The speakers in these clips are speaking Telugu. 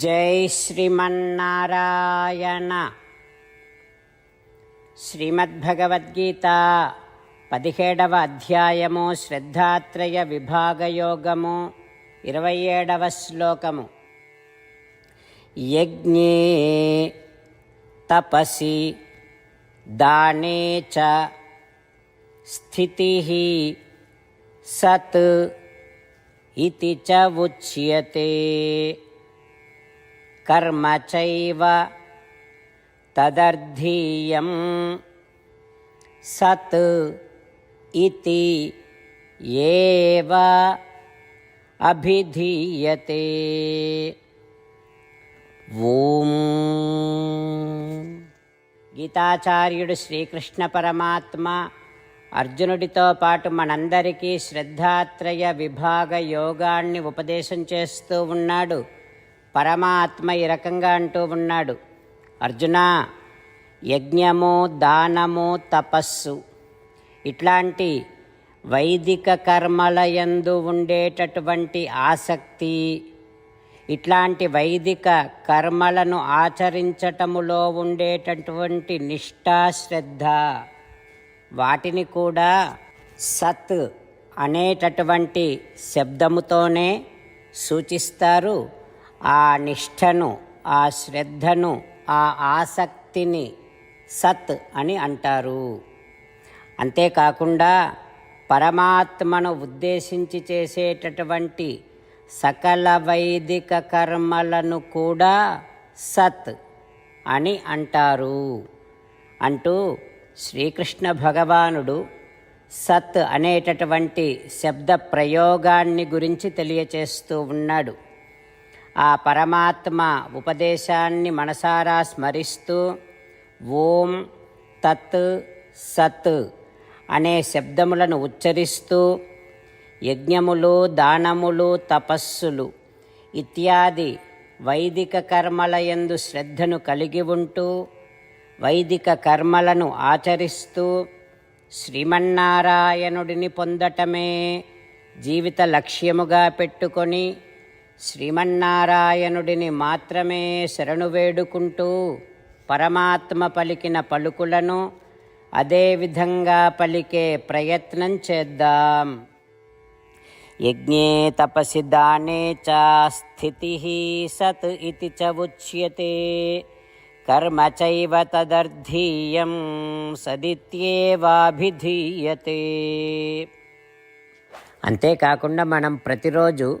జై శ్రీమన్నారాయణ. శ్రీమద్భగవద్గీత పదిహేడవ అధ్యాయము శ్రద్ధాత్రయ విభాగయోగము ఇరవై ఏడవ శ్లోకము. యజ్ఞే తపసి దానే చ స్థితి సత్ ఇది చ ఉచ్యతే. కర్మ తదర్ధీయం సత్ ఇతి ఏవ అభిధీయతే ఓం గీతాచార్యుడు శ్రీకృష్ణ పరమాత్మ అర్జునుడితో పాటు మనందరికీ శ్రద్ధాత్రయ విభాగ యోగాన్ని ఉపదేశం చేస్తూ ఉన్నాడు. పరమాత్మ ఈ రకంగా అంటూ ఉన్నాడు. అర్జున యజ్ఞము దానము తపస్సు ఇట్లాంటి వైదిక కర్మల యందు ఉండేటటువంటి ఆసక్తి ఇట్లాంటి వైదిక కర్మలను ఆచరించటములో ఉండేటటువంటి నిష్ఠా శ్రద్ధ వాటిని కూడా సత్ అనేటటువంటి శబ్దముతోనే సూచిస్తారు. ఆ నిష్ఠను ఆ శ్రద్ధను ఆ ఆసక్తిని సత్ అని అంటారు. అంతేకాకుండా పరమాత్మను ఉద్దేశించి చేసేటటువంటి సకల వైదిక కర్మలను కూడా సత్ అని అంటారు. అంటూ శ్రీకృష్ణ భగవానుడు సత్ అనేటటువంటి శబ్ద ప్రయోగాన్ని గురించి తెలియచేస్తూ ఉన్నాడు. ఆ పరమాత్మ ఉపదేశాన్ని మనసారా స్మరిస్తూ ఓం తత్ సత్ అనే శబ్దములను ఉచ్చరిస్తూ యజ్ఞములు దానములు తపస్సులు ఇత్యాది వైదిక కర్మల యందు శ్రద్ధను కలిగి ఉంటూ వైదిక కర్మలను ఆచరిస్తూ శ్రీమన్నారాయణుడిని పొందటమే జీవిత లక్ష్యముగా పెట్టుకొని శ్రీమన్నారాయణుడిని మాత్రమే శరణు వేడుకుంటూ పరమాత్మ పలికిన పలుకులను అదేవిధంగా పలికే ప్రయత్నం చేద్దాం. యజ్ఞే తపసి దానే చ స్థితి సత్ ఇది చ ఉచ్యతే. కర్మ చైవ తదర్థీయం సదిత్యేవాభిధీయతే. అంతేకాకుండా మనం ప్రతిరోజు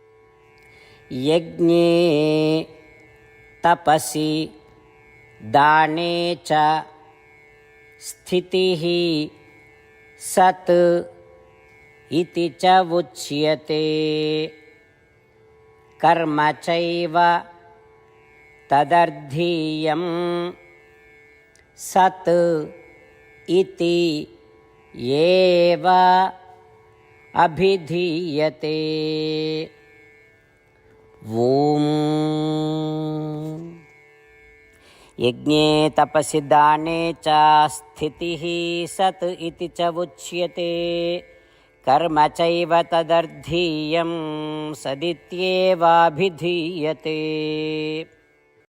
यज्ञे तपसि दाने च स्थितिः सत् इति च उच्यते। कर्म चैव तदर्थीयं सत् इति एव अभिधीयते। ॐ यज्ञे तपसि दाने च स्थितिः सत् इति च उच्यते। कर्म चैव तदर्थीयं सदित्येवाभिधीयते।